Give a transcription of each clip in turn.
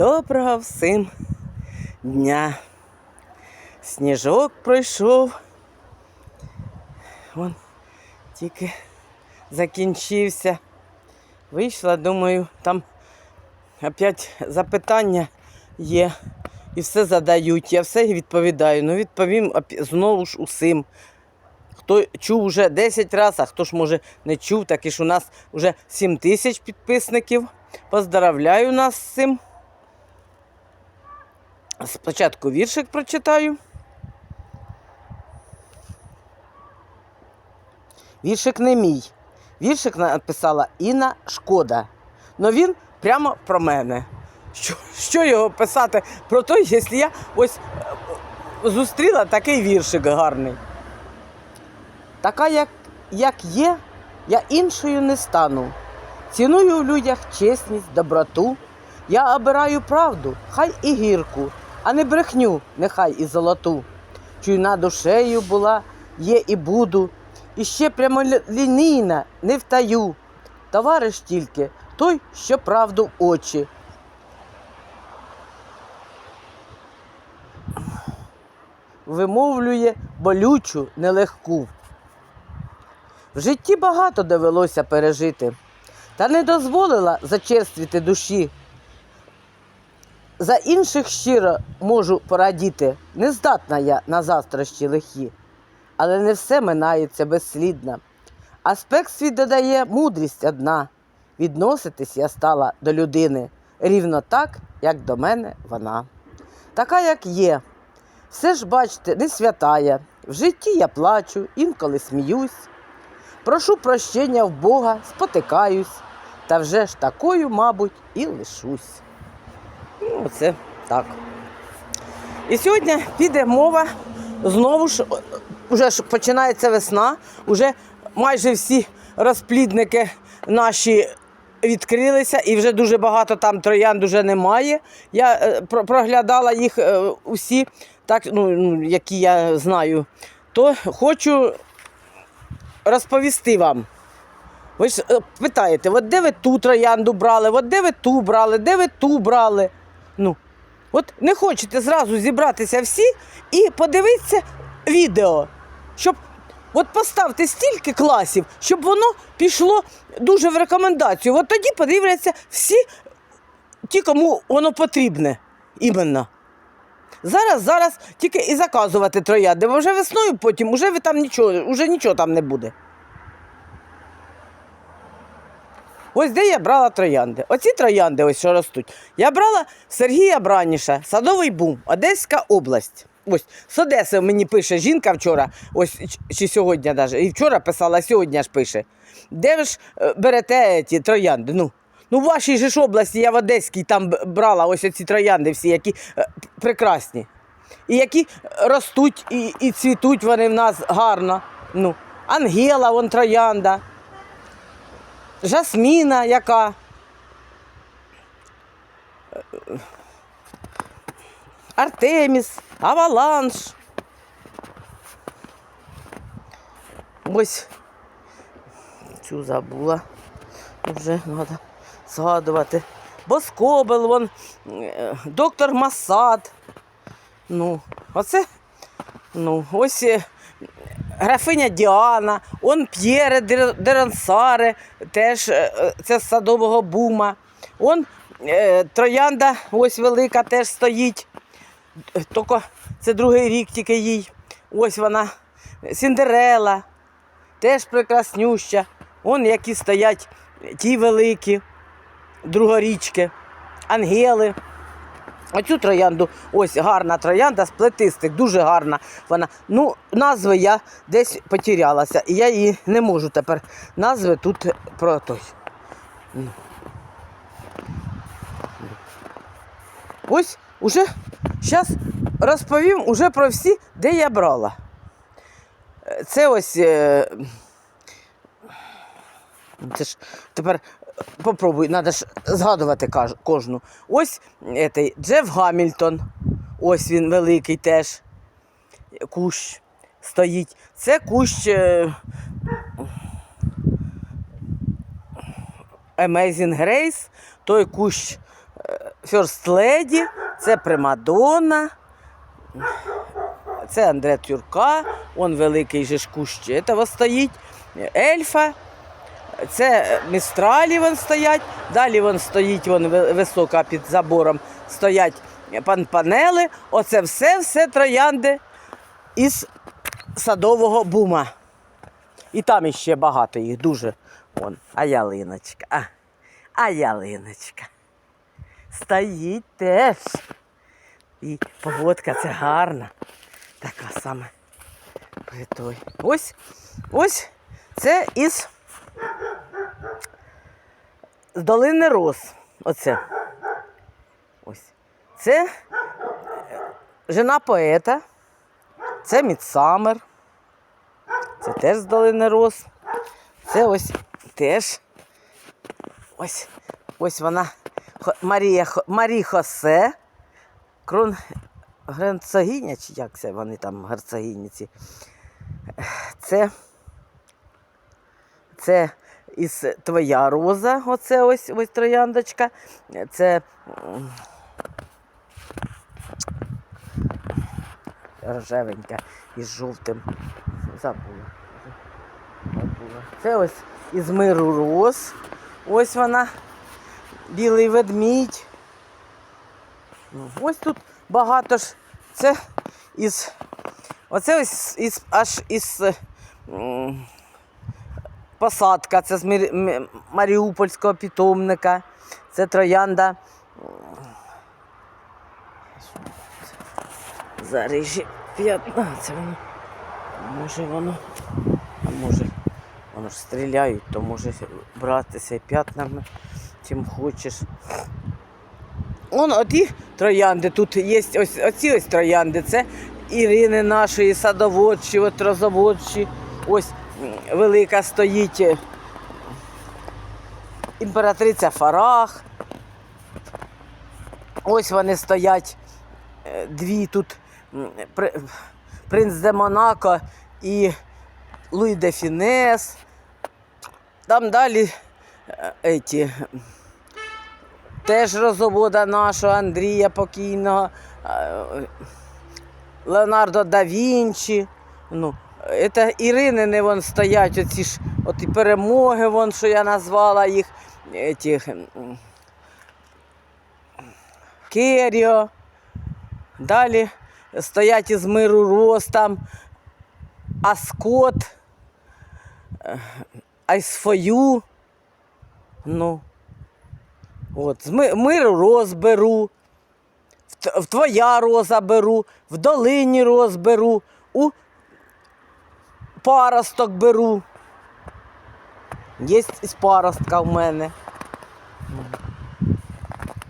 Доброго всім дня. Сніжок пройшов. Вон тільки закінчився. Вийшла, думаю, там опять запитання є. І все задають. Я все відповідаю. Ну, відповім знову ж усім. Хто чув вже 10 разів, а хто ж може не чув, так і ж у нас вже 7 тисяч підписників. Поздравляю нас з цим. Спочатку віршик прочитаю. Віршик не мій. Віршик написала Інна Шкода. Но він прямо про мене. Що, що його писати про той, якщо я ось е, зустріла такий віршик гарний. Така, як, як є, я іншою не стану. Ціную в людях чесність, доброту. Я обираю правду, хай і гірку, а не брехню, нехай і золоту. Чуйна душею була, є і буду, і ще прямолінійна, не втаю. Товариш тільки той, що правду в очі. Вимовлює болючу, нелегку. В житті багато довелося пережити, та не дозволила зачерствіти душі. За інших щиро можу порадіти, не здатна я на застрощі лихі, але не все минається безслідно. Аспект свій додає мудрість одна. Відноситись я стала до людини рівно так, як до мене вона. Така, як є. Все ж, бачите, не святая. В житті я плачу, інколи сміюсь. Прошу прощення в Бога, спотикаюсь, та вже ж такою, мабуть, і лишусь. Ну, це так. І сьогодні піде мова знову ж, ж починається весна, уже майже всі розплідники наші відкрилися, і вже дуже багато там троянд уже немає. Я е, проглядала їх е, усі, так, ну, ну, які я знаю, то хочу розповісти вам. Ви ж е, питаєте, от де ви ту троянду брали, от де ви ту брали, де ви ту брали. Ну, от не хочете зразу зібратися всі і подивитися відео, щоб от поставте стільки класів, щоб воно пішло дуже в рекомендацію. От тоді подивляться всі ті, кому воно потрібне іменно. Зараз, зараз тільки і заказувати троянди, бо вже весною потім уже ви там нічого, вже нічого там не буде. Ось де я брала троянди. Оці троянди, ось що ростуть. Я брала Сергія Браніша, Садовий бум, Одеська область. Ось з Одеси мені пише жінка вчора, ось чи сьогодні навіть, і вчора писала, сьогодні ж пише. Де ви ж е, берете ці троянди? Ну, ну в вашій же ж області, я в Одеській там брала ось ці троянди всі, які е, прекрасні. І які ростуть і, і цвітуть вони в нас гарно. Ну, Ангела, вон троянда. Жасміна яка. Артеміс, Аваланш. Ось цю забула. Вже треба згадувати. Боскобел, вон, е, доктор Масад. Ну, оце, ну, ось е, графиня Діана, он П'єре Дерансаре, теж е, е, це з садового бума. Он е, троянда, ось велика, теж стоїть. Тільки це другий рік тільки їй. Ось вона. Сіндерела, теж прекраснюща. Он які стоять ті великі, другорічки, ангели. Оцю троянду, ось гарна троянда з плетистих, дуже гарна вона. Ну, назви я десь потерялася, і я її не можу тепер. Назви тут про той. Ну. Ось уже зараз розповім уже про всі, де я брала. Це ось. е, Це ж тепер попробуй, треба ж згадувати кожну. Ось етий, Джеф Гамільтон. Ось він великий теж. Кущ стоїть. Це кущ е, Amazing Grace, той кущ First Lady, це Примадонна, це Андре Тюрка, он великий же ж кущ этого стоїть, ельфа, це містралі вон стоять, далі вон стоїть вон висока під забором, стоять панпанели, оце все-все троянди із садового бума. І там іще багато їх, дуже. Вон, а ялиночка, а, а ялиночка. Стоїть теж. І погодка це гарна. Така той. Ось, ось це із з долини роз. Оце. Ось. Це е, жена поета. Це Мідсамер. Це теж з долини роз. Це ось теж. Ось, ось вона. Марія, Марі Хосе. Крон герцогиня, чи як це вони там, герцогині ці. Це, це із твоя роза, оце ось, ось трояндочка. Це рожевенька із жовтим. Забула. Забула. Це ось із миру роз. Ось вона. Білий ведмідь. Ну, Ось тут багато ж. Це із. Оце ось із аж із посадка. Це з Маріупольського питомника. Це троянда. м, Зарижі 15. Воно. Може воно. А може. Воно ж стріляють, то може братися і п'ятнами, чим хочеш. Он оті троянди, тут є ось оці ось троянди. Це Ірини нашої садоводчі, от розоводчі. Ось велика стоїть е, імператриця Фарах. Ось вони стоять е, дві тут принц де Монако і Луї де Фінес. Там далі е, еті, теж розовода нашого Андрія покійного, Леонардо да Вінчі. Ну, це Іринини вон стоять, оці ж от і перемоги, вон, що я назвала їх. М, Керіо. Далі стоять із миру роз там Аскот, е, Айсфою. Ну. От, з ми- миру роз в, твоя роза беру, в долині роз беру, у паросток беру. Є із паростка в мене.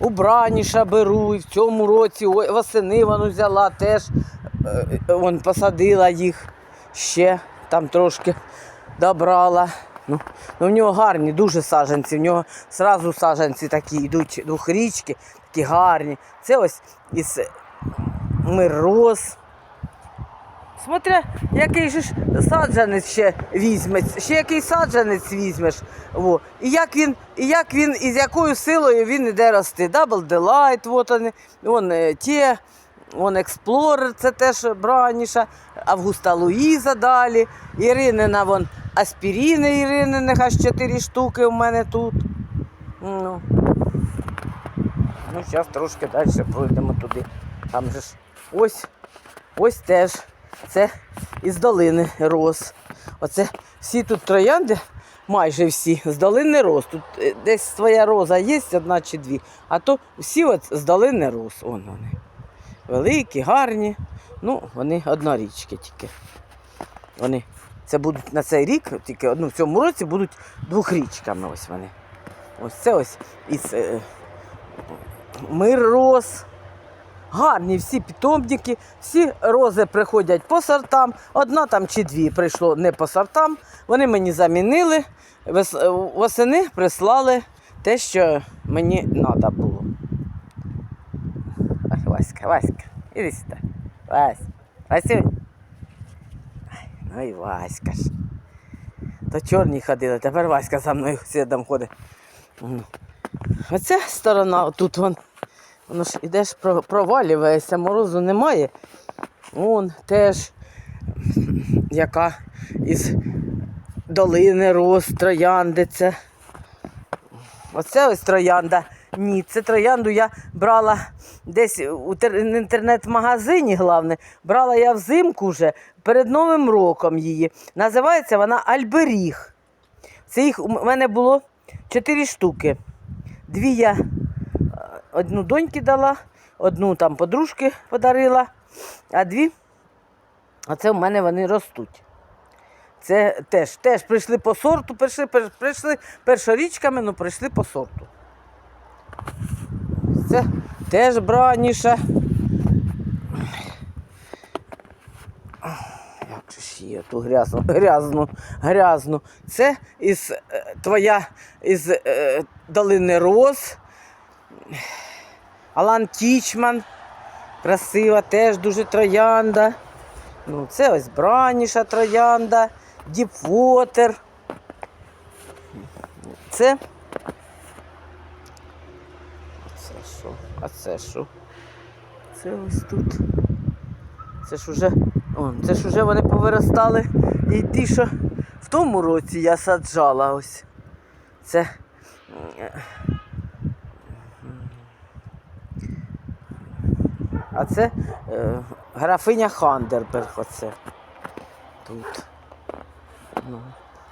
У Браніша беру, і в цьому році восени вон взяла теж, е, вон посадила їх ще, там трошки добрала. Ну, ну, в нього гарні, дуже саджанці. В нього зразу саджанці такі йдуть двохрічки, такі гарні. Це ось із мироз. Смотря, який же ж саджанець ще візьметь, ще який саджанець візьмеш. Во. І як він, і як він, і з якою силою він іде рости. Double Delight, вот вони, вон е, ті, вон Explorer, це теж браніша, Августа Луїза далі, Іринина, вон аспіріни Іринини, аж 4 штуки в мене тут. Ну, ну зараз трошки далі пройдемо туди. Там же ж ось, ось теж. Це із долини роз. Оце всі тут троянди, майже всі, з долини роз. Тут е, десь своя роза є, одна чи дві. А то всі от з долини роз. Вон вони. Великі, гарні. Ну, вони однорічки тільки. Вони це будуть на цей рік, тільки ну, в цьому році будуть двохрічками. Ось вони. Ось це ось із е, мир роз. Гарні всі питомники, всі рози приходять по сортам. Одна там чи дві прийшло не по сортам. Вони мені замінили. Восени прислали те, що мені треба було. Ах, Васька, Васька, іди сюди. Вась, Васюнь. Ну і Васька ж. То чорні ходили, тепер Васька за мною слідом ходить. Оця сторона, тут вон, воно ж ідеш, про- провалюєшся, морозу немає. Вон теж яка із долини роз, трояндиця. Оце ось троянда. Ні, це троянду я брала десь у інтернет-магазині, головне, брала я взимку вже перед Новим роком її. Називається вона Альберіг. Це їх у мене було чотири штуки. Дві я одну доньки дала, одну там подружки подарила, а дві, оце в мене вони ростуть. Це теж, теж прийшли по сорту, прийшли, прийшли першорічками, але прийшли по сорту. Це теж браніша. Як же ж її ту грязну, грязну, грязну. Це із е, твоя із е, долини Роз. Алан Тічман. Красива, теж дуже троянда. Ну, це ось браніша троянда, Діпвотер. Це. Це що? А це що? Це ось тут. Це ж уже. О, це ж уже вони повиростали. І ті, що в тому році я саджала ось. Це. А це е, графиня Хандерберг. Оце. Тут. Ну.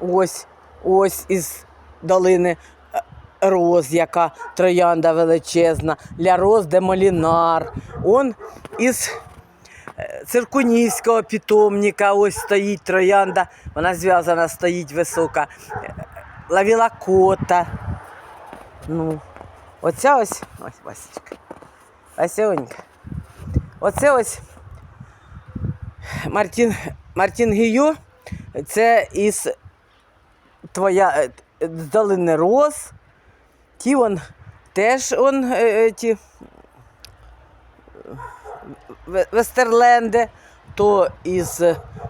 Ось, ось із долини е, роз, яка троянда величезна, ля роз де Молінар. Он із е, циркунівського питомника ось стоїть троянда, вона зв'язана, стоїть висока. Е, Лавіла кота. Ну, оця ось. Ось Васечка. Васюнька. Оце ось Мартін, Мартін Гіо. Це із твоя е, долини роз. Ті вон теж он, е, е, ті, ве- Вестерленди, то із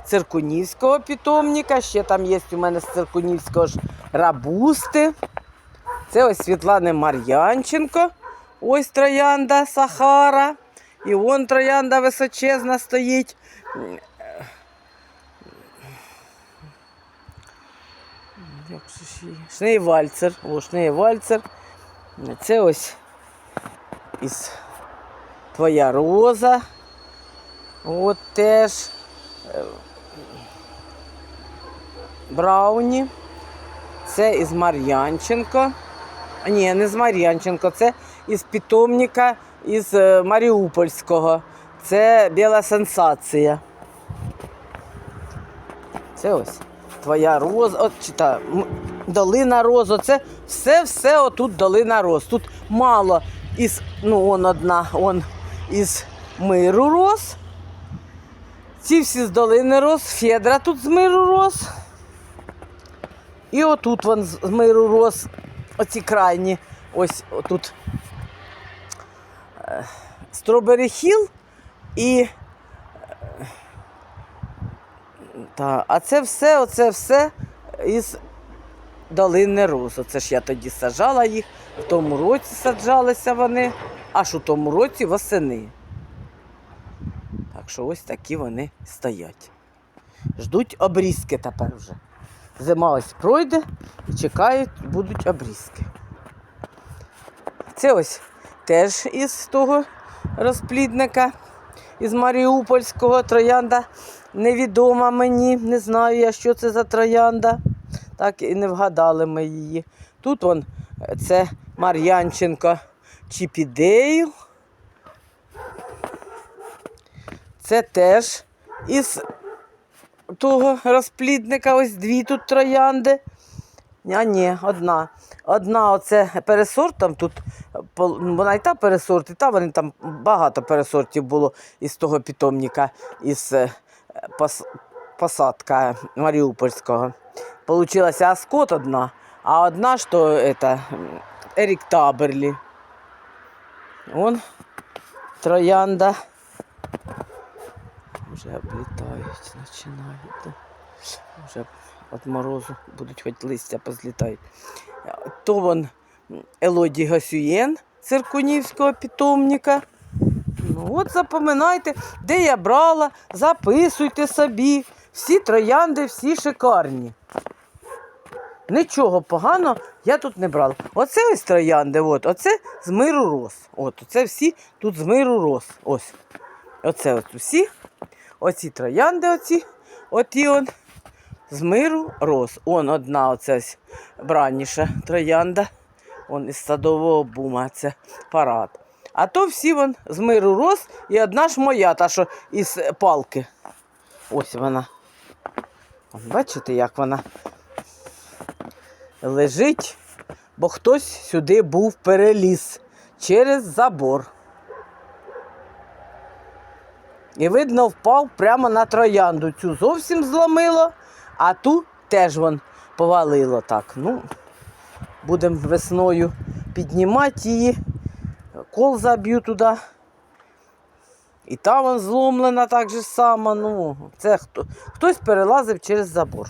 циркунівського питомника, ще там є у мене з циркунівського ж рабусти. Це ось Світлани Мар'янченко, ось троянда Сахара. І вон троянда височезна стоїть. Як? Шнейвальцер. О, Шнейвальцер. Це ось із твоя роза. От теж. е, Брауні. Це із Мар'янченко. Ні, не з Мар'янченко, це із питомника із е, Маріупольського. Це біла сенсація. Це ось твоя роза, от чи долина роз. Оце все-все отут долина роз. Тут мало із, ну, он одна, он із миру роз. Ці всі з долини роз, Федра тут з миру роз. І отут вон з миру роз, оці крайні, ось отут. Стробері Хіл і. е, Та, а це все, оце все із долини роз. Оце ж я тоді саджала їх, в тому році саджалися вони, аж у тому році восени. Так що ось такі вони стоять. Ждуть обрізки тепер вже. Зима ось пройде і чекають, будуть обрізки. Це ось теж із того розплідника, із Маріупольського троянда невідома мені. Не знаю я, що це за троянда. Так і не вгадали ми її. Тут он, е, це Мар'янченко Чіпідейл. Це теж із того розплідника, ось дві тут троянди. А ні, одна. Одна оце пересорт там тут, вона і та пересорт, і та вони там багато пересортів було із того питомника, із е, пос, посадка Маріупольського. Получилася Аскот одна, а одна то это, Ерік Таберлі. Вон троянда. Вже облітають, починають. Вже від морозу будуть хоч листя позлітають. То вон Елоді Гасюєн, циркунівського питомника. Ну, от запам'ятайте, де я брала, записуйте собі. Всі троянди, всі шикарні. Нічого поганого я тут не брала. Оце ось троянди, от, оце з миру роз. От, оце всі тут з миру роз. Ось. Оце от усі. Оці троянди, оці, оті он, з миру роз. Он одна оця ось бранніша троянда. Он із садового бума, це парад. А то всі вон з миру роз і одна ж моя, та що із палки. Ось вона. Бачите, як вона лежить, бо хтось сюди був переліз через забор. І, видно, впав прямо на троянду. Цю зовсім зломило, а ту теж вон повалило так. Ну, будемо весною піднімати її, кол заб'ю туди. І там вон зломлена так же само. Ну, це хто, хтось перелазив через забор.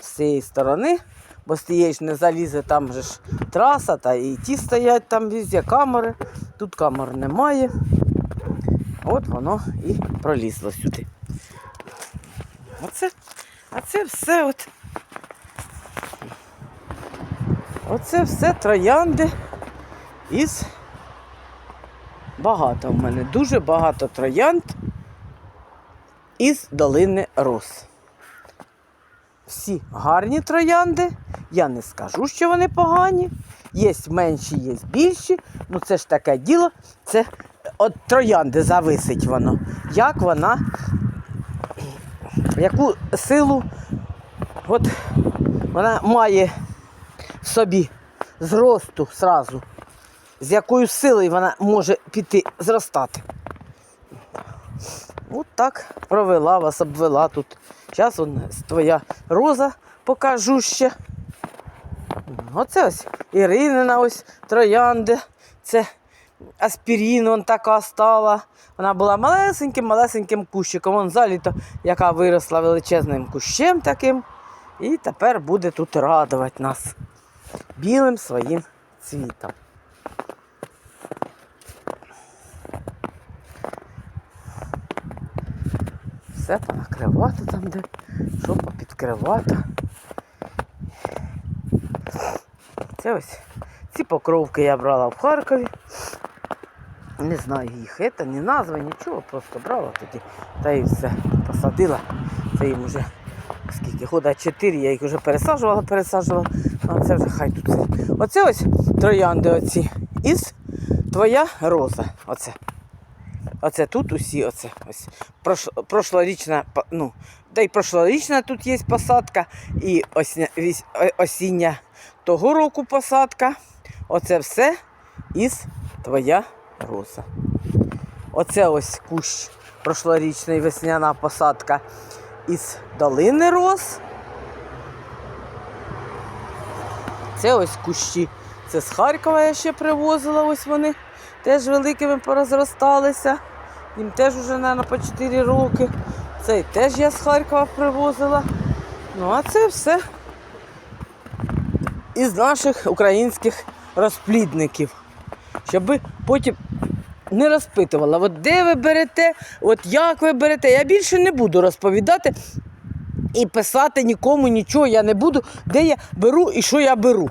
З цієї сторони, бо з тієї ж не залізе, там же ж траса, та і ті стоять там везде камери. Тут камер немає. От воно і пролізло сюди. Оце, а це все от. Оце все троянди із багато в мене. Дуже багато троянд із долини роз. Всі гарні троянди. Я не скажу, що вони погані. Є менші, є більші. Ну це ж таке діло. Це от троянди зависить воно. Як вона, яку силу от вона має собі зросту сразу, з якою силою вона може піти зростати. От так провела вас, обвела тут. Зараз твоя роза покажу ще. Оце ось Іринина ось троянди. Це аспірін, вон така стала. Вона була малесеньким-малесеньким кущиком. Вон заліто, яка виросла величезним кущем таким. І тепер буде тут радувати нас білим своїм цвітом. Все понакривати там, де що попідкривати. Це ось ці покровки я брала в Харкові. Не знаю їх, це не назва, нічого, просто брала тоді та і все посадила. Це їм вже скільки года 4, я їх вже пересаджувала, пересаджувала. А це вже хай тут. Оце ось троянди оці. Із твоя роза. Оце. Оце тут усі, оце ось. Прош, прошлорічна, ну, та й прошлорічна тут є посадка, і осня, вісь- осіння того року посадка. Оце все із твоя роза. Оце ось кущ прошлорічний весняна посадка із долини роз. Це ось кущі. Це з Харкова я ще привозила, ось вони теж великими порозросталися. Їм теж вже, мабуть, по 4 роки. Цей теж я з Харкова привозила. Ну, а це все із наших українських розплідників. Щоб потім не розпитувала, от де ви берете, от як ви берете. Я більше не буду розповідати і писати нікому нічого я не буду, де я беру і що я беру.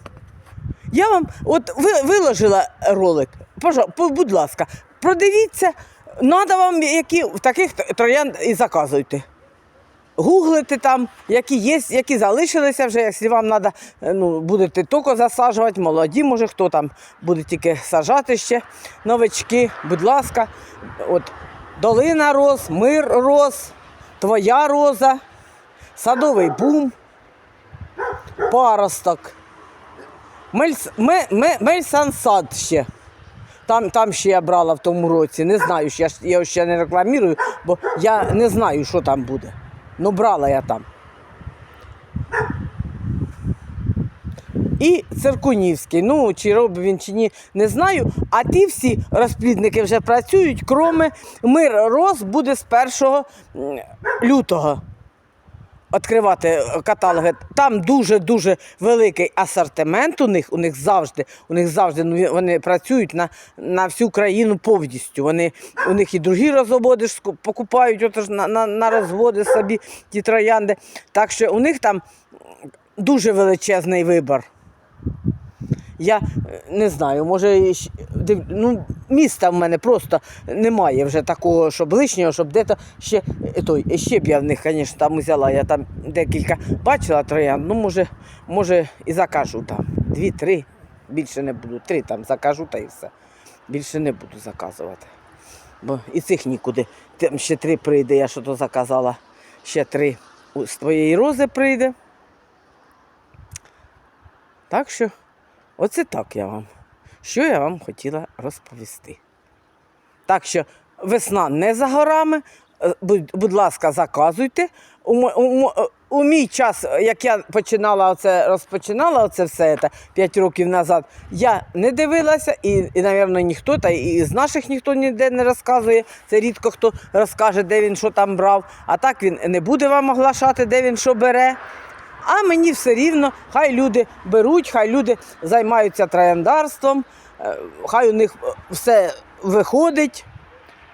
Я вам от ви, виложила ролик. Будь ласка, продивіться, треба вам які таких троянд і заказуйте. Гуглите там, які є, які залишилися вже, якщо вам треба, ну, будете тільки засаджувати, молоді, може, хто там буде тільки сажати ще новички, будь ласка. От, долина роз, мир роз, твоя роза, садовий бум, паросток. Мельс, ме, ме, Мельсансад ще. Там, там ще я брала в тому році. Не знаю, я, я ще не рекламірую, бо я не знаю, що там буде. Ну, брала я там. І Циркунівський. Ну, чи робить він чи ні, не знаю. А ті всі розплідники вже працюють, кроме мир роз буде з 1 лютого. Відкривати каталоги. Там дуже-дуже великий асортимент у них, у них завжди, у них завжди ну, вони працюють на, на всю країну повністю. Вони, у них і другі розводи покупають отож на, на, на розводи собі ті троянди. Так що у них там дуже величезний вибір. Я е, не знаю, може, ну, міста в мене просто немає вже такого, щоб лишнього, щоб де-то ще е, той, ще б я в них, звісно, там взяла. Я там декілька бачила троян, ну може, може і закажу там. Дві-три, більше не буду. Три там закажу та і все. Більше не буду заказувати. Бо і цих нікуди. Там ще три прийде, я що то заказала. Ще три з твоєї рози прийде. Так що. Оце так я вам. Що я вам хотіла розповісти. Так що весна не за горами. Е, Будь, ласка, заказуйте. У, у, у мій час, як я починала оце, розпочинала оце все це 5 років назад, я не дивилася, і, і напевно, ніхто, та і з наших ніхто ніде не розказує. Це рідко хто розкаже, де він що там брав. А так він не буде вам оглашати, де він що бере. А мені все рівно, хай люди беруть, хай люди займаються трояндарством, е, хай у них е, все виходить,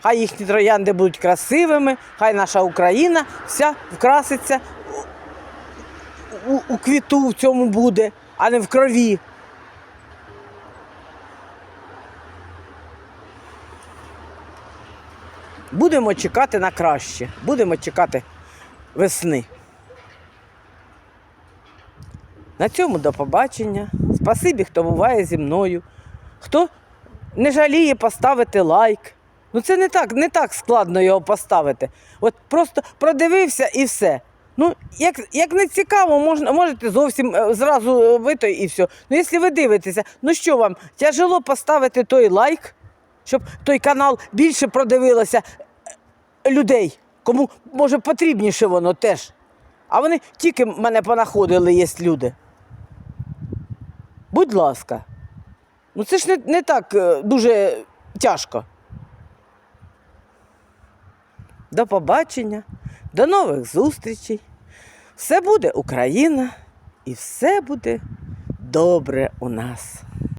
хай їхні троянди будуть красивими, хай наша Україна вся вкраситься у, у, у квіту в цьому буде, а не в крові. Будемо чекати на краще, будемо чекати весни. На цьому до побачення. Спасибі, хто буває зі мною. Хто не жаліє поставити лайк. Ну це не так, не так складно його поставити. От просто продивився і все. Ну, як, як не цікаво, можна, можете зовсім е, зразу е, ви то і все. Ну, якщо ви дивитеся, ну що вам, тяжело поставити той лайк, щоб той канал більше продивилося е, людей, кому може потрібніше воно теж. А вони тільки мене понаходили, є люди. Будь ласка. Ну це ж не, не так е, дуже тяжко. До побачення, до нових зустрічей. Все буде Україна і все буде добре у нас.